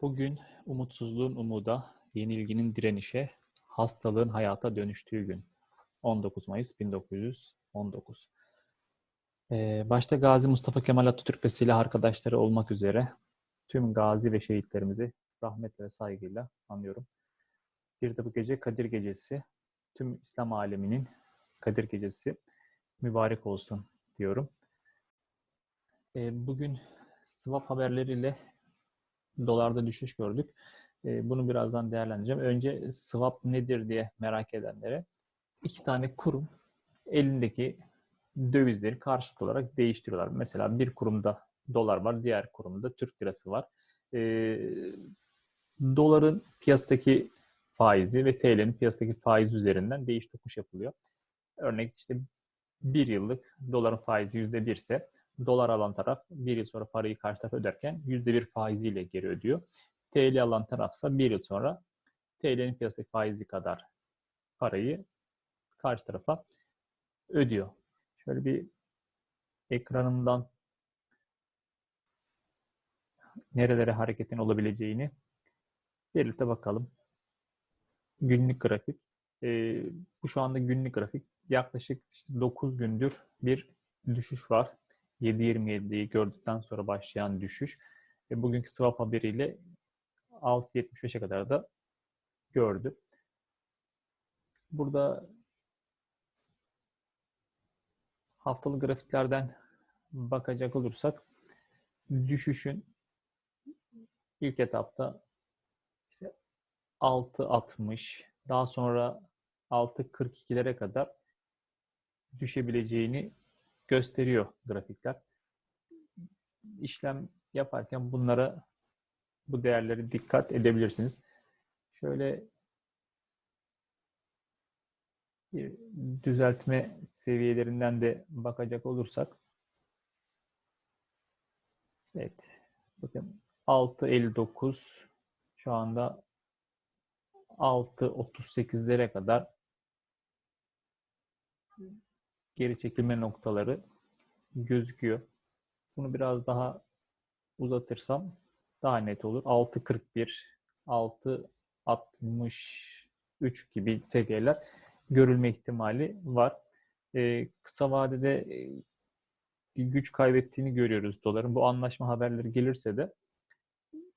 Bugün umutsuzluğun umuda, yenilginin direnişe, hastalığın hayata dönüştüğü gün. 19 Mayıs 1919. Ee, başta Gazi Mustafa Kemal Atatürk ve silah arkadaşları olmak üzere tüm gazi ve şehitlerimizi rahmet ve saygıyla anıyorum. Bir de bu gece Kadir Gecesi, tüm İslam aleminin Kadir Gecesi mübarek olsun diyorum. Ee, bugün swap haberleriyle dolarda düşüş gördük. Ee, bunu birazdan değerlendireceğim. Önce swap nedir diye merak edenlere iki tane kurum elindeki dövizleri karşılık olarak değiştiriyorlar. Mesela bir kurumda dolar var, diğer kurumda Türk lirası var. Ee, doların piyasadaki faizi ve TL'nin piyasadaki faiz üzerinden değiş tokuş yapılıyor. Örnek işte bir yıllık doların faizi yüzde bir ise dolar alan taraf bir yıl sonra parayı karşı tarafa öderken yüzde bir faiziyle geri ödüyor. TL alan tarafsa bir yıl sonra TL'nin piyasadaki faizi kadar parayı karşı tarafa ödüyor. Şöyle bir ekranımdan nerelere hareketin olabileceğini birlikte bakalım. Günlük grafik. Ee, bu şu anda günlük grafik. Yaklaşık işte 9 gündür bir düşüş var. 7.27'yi gördükten sonra başlayan düşüş. Ve bugünkü swap haberiyle 6.75'e kadar da gördü. Burada haftalık grafiklerden bakacak olursak düşüşün ilk etapta işte 6.60 daha sonra 6.42'lere kadar düşebileceğini gösteriyor grafikler. İşlem yaparken bunlara bu değerleri dikkat edebilirsiniz. Şöyle bir düzeltme seviyelerinden de bakacak olursak Evet. Bakın 6.59 şu anda 6.38'lere kadar geri çekilme noktaları gözüküyor. Bunu biraz daha uzatırsam daha net olur. 6.41, 6.63 gibi seviyeler görülme ihtimali var. Ee, kısa vadede bir güç kaybettiğini görüyoruz doların. Bu anlaşma haberleri gelirse de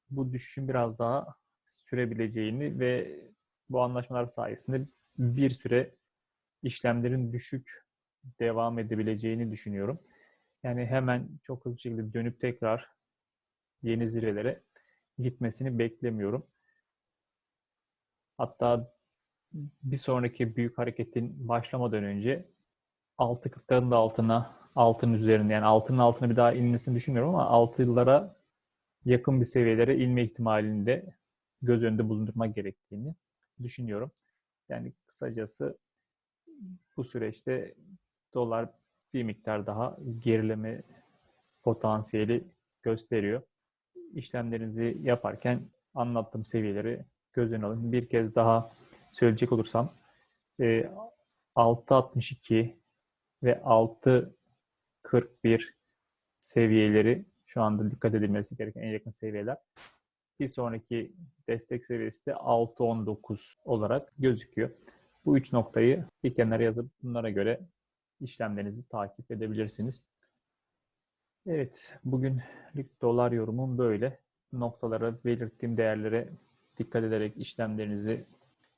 bu düşüşün biraz daha sürebileceğini ve bu anlaşmalar sayesinde bir süre işlemlerin düşük devam edebileceğini düşünüyorum. Yani hemen çok hızlı şekilde dönüp tekrar yeni zirvelere gitmesini beklemiyorum. Hatta bir sonraki büyük hareketin başlamadan önce 6.40'ların da altına, altın üzerinde yani altının altına bir daha inmesini düşünmüyorum ama 6'lara yakın bir seviyelere inme ihtimalini de göz önünde bulundurmak gerektiğini düşünüyorum. Yani kısacası bu süreçte dolar bir miktar daha gerileme potansiyeli gösteriyor. İşlemlerinizi yaparken anlattığım seviyeleri göz önüne alın. Bir kez daha söyleyecek olursam 6.62 e, ve 6.41 seviyeleri şu anda dikkat edilmesi gereken en yakın seviyeler. Bir sonraki destek seviyesi de 6.19 olarak gözüküyor. Bu üç noktayı bir kenara yazıp bunlara göre işlemlerinizi takip edebilirsiniz. Evet, bugünlük dolar yorumum böyle. Noktalara, belirttiğim değerlere dikkat ederek işlemlerinizi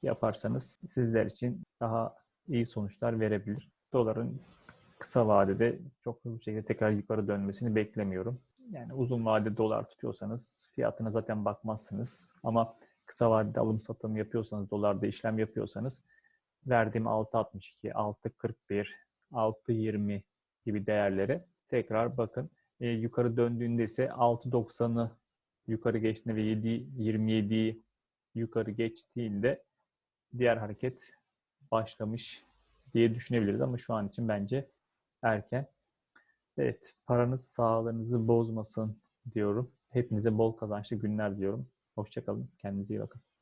yaparsanız sizler için daha iyi sonuçlar verebilir. Doların kısa vadede çok hızlı şekilde tekrar yukarı dönmesini beklemiyorum. Yani uzun vadede dolar tutuyorsanız fiyatına zaten bakmazsınız. Ama kısa vadede alım satım yapıyorsanız, dolarda işlem yapıyorsanız verdiğim 6.62, 6.41, 6.20 gibi değerlere tekrar bakın. E, yukarı döndüğünde ise 6.90'ı yukarı geçtiğinde ve 7.27'yi yukarı geçtiğinde diğer hareket başlamış diye düşünebiliriz ama şu an için bence erken. Evet, paranız sağlığınızı bozmasın diyorum. Hepinize bol kazançlı günler diyorum. Hoşçakalın. Kendinize iyi bakın.